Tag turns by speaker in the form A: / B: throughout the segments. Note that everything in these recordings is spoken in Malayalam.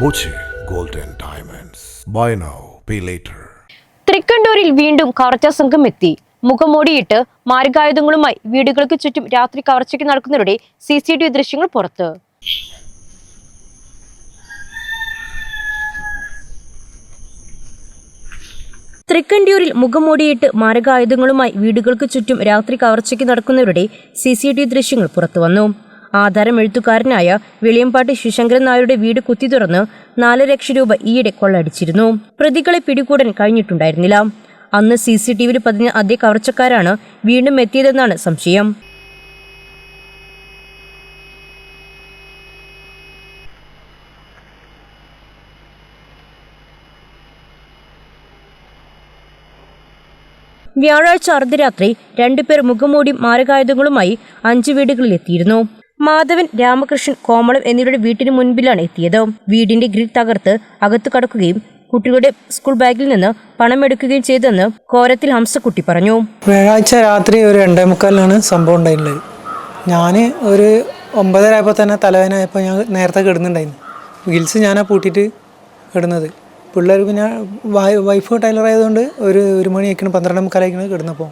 A: Boche golden diamonds buy now pay later
B: തൃക്കണ്ടൂരിൽ വീണ്ടും കവർച്ച സംഘം എത്തി. മുഖംമൂടിയിട്ട് മാരകായുധങ്ങളുമായി വീടുകൾക്ക് ചുറ്റും രാത്രി കവർച്ചയ്ക്ക് നടക്കുന്നവരുടെ സി സി ടി വി ദൃശ്യങ്ങൾ പുറത്ത്. തൃക്കണ്ടിയൂരിൽ മുഖംമൂടിയിട്ട് മാരകായുധങ്ങളുമായി വീടുകൾക്ക് ചുറ്റും രാത്രി കവർച്ചയ്ക്ക് നടക്കുന്നവരുടെ സി സി ടി വി ദൃശ്യങ്ങൾ പുറത്തുവന്നു. ആധാരം എഴുത്തുകാരനായ വെളിയമ്പാട്ടി ശിശങ്കരൻ നായരുടെ വീട് കുത്തി തുറന്ന് നാല് ലക്ഷം രൂപ ഈയിടെ കൊള്ളടിച്ചിരുന്നു. പ്രതികളെ പിടികൂടാൻ കഴിഞ്ഞിട്ടുണ്ടായിരുന്നില്ല. അന്ന് സി സി ടി വിയിൽ പതിഞ്ഞ അതേ കവർച്ചക്കാരാണ് വീണ്ടും എത്തിയതെന്നാണ് സംശയം. വ്യാഴാഴ്ച അർദ്ധരാത്രി രണ്ടുപേർ മുഖംമൂടി മാരകായുധങ്ങളുമായി അഞ്ച് വീടുകളിൽ എത്തിയിരുന്നു മാധവൻ രാമകൃഷ്ണൻ കോമളം എന്നിവരുടെ വീട്ടിന് മുൻപിലാണ് എത്തിയത്. വീടിന്റെ ഗ്രിൽ തകർത്ത് അകത്തു കടക്കുകയും കുട്ടികളുടെ സ്കൂൾ ബാഗിൽ നിന്ന് പണം എടുക്കുകയും ചെയ്തെന്ന് കോരത്തിൽ ഹംസക്കുട്ടി പറഞ്ഞു.
C: വ്യാഴാഴ്ച രാത്രി ഒരു രണ്ടേ മുക്കാലിനാണ് സംഭവം ഉണ്ടായിട്ടുള്ളത് ഞാൻ ഒരു ഒമ്പതര ആയപ്പോൾ തന്നെ തലവേനായപ്പോൾ ഞാൻ നേരത്തെ കിടന്നുണ്ടായിരുന്നു. ഗിൽസ് ഞാനാ പൂട്ടിയിട്ട് കിടന്നത്. പിള്ളേർ പിന്നെ വൈഫ് ടൈലർ ആയതുകൊണ്ട് ഒരു ഒരു മണി ആയിക്കണം പന്ത്രണ്ട് മുക്കാലായിക്കണം കിടന്നപ്പോൾ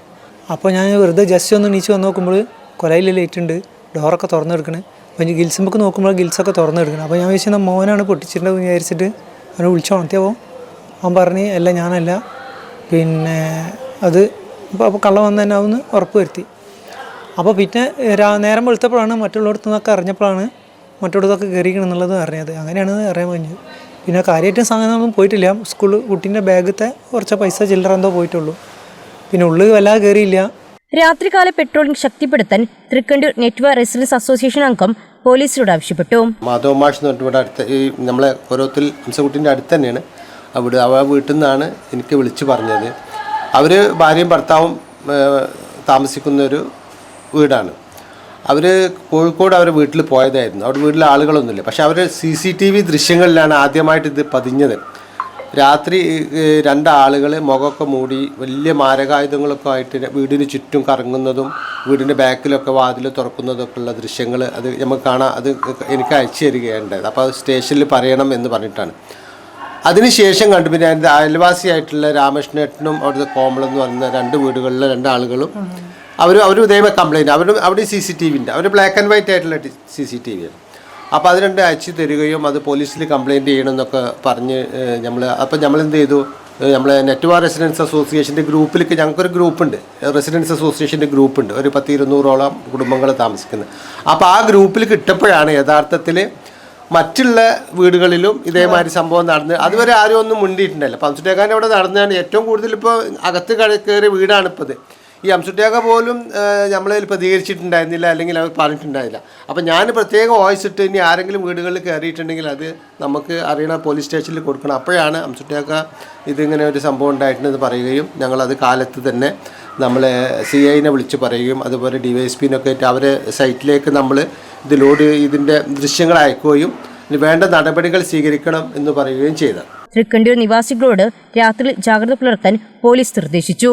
C: അപ്പോൾ ഞാൻ വെറുതെ ജസ്റ്റ് ഒന്ന് എണീച്ച് വന്ന് നോക്കുമ്പോൾ കൊലയിൽ ലേറ്റ് ഉണ്ട്. ഡോറൊക്കെ തുറന്നെടുക്കണേ. അപ്പോൾ ഇനി ഗിൽസുമ്പോൾ നോക്കുമ്പോൾ ഗിൽസൊക്കെ തുറന്നെടുക്കണം. അപ്പോൾ ഞാൻ വിചാരിച്ചു മോനാണ് പൊട്ടിച്ചിട്ടുണ്ടെന്ന് വിചാരിച്ചിട്ട് അവനെ വിളിച്ചു ഉണർത്തിയപ്പോൾ അവൻ പറഞ്ഞ് അല്ല ഞാനല്ല. പിന്നെ അത് അപ്പോൾ അപ്പോൾ കള്ളം വന്ന് തന്നെ അവന്ന് ഉറപ്പ് വരുത്തി. അപ്പോൾ പിന്നെ നേരം വെളുത്തപ്പോഴാണ് മറ്റുള്ളിടത്തു നിന്നൊക്കെ അറിഞ്ഞപ്പോഴാണ് മറ്റുള്ളതൊക്കെ കയറിക്കണം എന്നുള്ളത് അറിഞ്ഞത്. അങ്ങനെയാണ് അറിയാൻ കഴിഞ്ഞത്. പിന്നെ കാര്യമായിട്ട് സാധനമൊന്നും പോയിട്ടില്ല. സ്കൂൾ കുട്ടീന്റെ ബാഗത്തെ കുറച്ച് പൈസ ചില്ലറ എന്തോ പോയിട്ടുള്ളൂ. പിന്നെ ഉള്ളിൽ വല്ലാതെ കയറിയില്ല
B: രാത്രികാല പെട്രോളിംഗ് ശക്തിപ്പെടുത്താൻ തൃക്കണ്ടൂർ നെറ്റ്വർക്ക് റെസിഡൻസ് അസോസിയേഷൻ അംഗം പോലീസിനോട് ആവശ്യപ്പെട്ടു.
D: മാധവ മാഷ് എന്ന് അടുത്ത് ഈ നമ്മളെ ഓരോത്തിൽ ഹംസകുട്ടിന്റെ അടുത്ത് തന്നെയാണ്. അവിടെ അവ വീട്ടിൽ നിന്നാണ് എനിക്ക് വിളിച്ചു പറഞ്ഞത്. അവർ ഭാര്യയും ഭർത്താവും താമസിക്കുന്ന ഒരു വീടാണ്. അവർ കോഴിക്കോട് അവർ വീട്ടിൽ പോയതായിരുന്നു. അവിടെ വീട്ടിൽ ആളുകളൊന്നുമില്ല. പക്ഷേ അവർ സി സി ടി വി ദൃശ്യങ്ങളിലാണ് ആദ്യമായിട്ട് ഇത് പതിഞ്ഞത്. രാത്രി രണ്ടാളുകൾ മുഖമൊക്കെ മൂടി വലിയ മാരകായുധങ്ങളൊക്കെ ആയിട്ട് വീടിന് ചുറ്റും കറങ്ങുന്നതും വീടിന്റെ ബാക്കിലൊക്കെ വാതിൽ തുറക്കുന്നതൊക്കെ ഉള്ള ദൃശ്യങ്ങൾ അത് നമുക്ക് കാണാം അത് എനിക്ക് അയച്ചു തരികയുണ്ടായത് അപ്പോൾ അത് സ്റ്റേഷനിൽ പറയണം എന്ന് പറഞ്ഞിട്ടാണ്. അതിനുശേഷം കണ്ടു. പിന്നെ എന്റെ അയൽവാസിയായിട്ടുള്ള രാമകൃഷ്ണേട്ടനും അവിടുത്തെ കോമളം എന്ന് പറയുന്ന രണ്ട് വീടുകളിലെ രണ്ടാളുകളും അവർ അവർ ഇതേപോലെ കംപ്ലയിന്റ് അവരും അവിടെ സി സി ടി വി ഉണ്ട് അവർ ബ്ലാക്ക് ആൻഡ് വൈറ്റ് ആയിട്ടുള്ള സി സി ടി വിയാണ് അപ്പോൾ അത് രണ്ട് അയച്ചു തരികയും അത് പോലീസിൽ കംപ്ലൈന്റ് ചെയ്യണമെന്നൊക്കെ പറഞ്ഞ് നമ്മൾ അപ്പോൾ നമ്മൾ എന്ത് ചെയ്തു? നമ്മളെ നെറ്റ്വാർ റെസിഡൻസ് അസോസിയേഷന്റെ ഗ്രൂപ്പിലേക്ക് ഞങ്ങൾക്കൊരു ഗ്രൂപ്പുണ്ട്. റെസിഡൻസ് അസോസിയേഷന്റെ ഗ്രൂപ്പുണ്ട്. ഒരു പത്ത് ഇരുന്നൂറോളം കുടുംബങ്ങൾ താമസിക്കുന്നത് അപ്പോൾ ആ ഗ്രൂപ്പിൽ കിട്ടപ്പോഴാണ് യഥാർത്ഥത്തിൽ മറ്റുള്ള വീടുകളിലും ഇതേമാതിരി സംഭവം നടന്ന് അതുവരെ ആരും ഒന്നും മുണ്ടിയിട്ടുണ്ടല്ലോ അപ്പം അംസുട്ടേക്കാന്റെ അവിടെ നടന്നതാണ്. ഏറ്റവും കൂടുതൽ ഇപ്പോൾ അകത്ത് കയറിയ വീടാണിപ്പോൾ ഈ അംസുട്ടേക്ക പോലും നമ്മളതിൽ പ്രതികരിച്ചിട്ടുണ്ടായിരുന്നില്ല അല്ലെങ്കിൽ അവർ പറഞ്ഞിട്ടുണ്ടായില്ല അപ്പം ഞാൻ പ്രത്യേകം വോയിസ് ഇട്ട് ഇനി ആരെങ്കിലും വീടുകളിൽ കയറിയിട്ടുണ്ടെങ്കിൽ അത് നമുക്ക് അറിയണ പോലീസ് സ്റ്റേഷനിൽ കൊടുക്കണം. അപ്പോഴാണ് അംസുട്ടേക്ക ഇതിങ്ങനെ ഒരു സംഭവം ഉണ്ടായിട്ടുണ്ടെന്ന് പറയുകയും ഞങ്ങളത് കാലത്ത് തന്നെ നമ്മൾ സി ഐനെ വിളിച്ച് പറയുകയും അതുപോലെ ഡി വൈ എസ് പിന്നൊക്കെ ആയിട്ട് അവരെ സൈറ്റിലേക്ക് നമ്മൾ ഇത് ലോഡ് ഇതിന്റെ ദൃശ്യങ്ങൾ അയക്കുകയും വേണ്ട നടപടികൾ സ്വീകരിക്കണം എന്ന് പറയുകയും ചെയ്തത്.
B: തൃക്കണ്ടൂർ നിവാസികളോട് രാത്രി ജാഗ്രത പുലർത്താൻ പോലീസ് നിർദ്ദേശിച്ചു.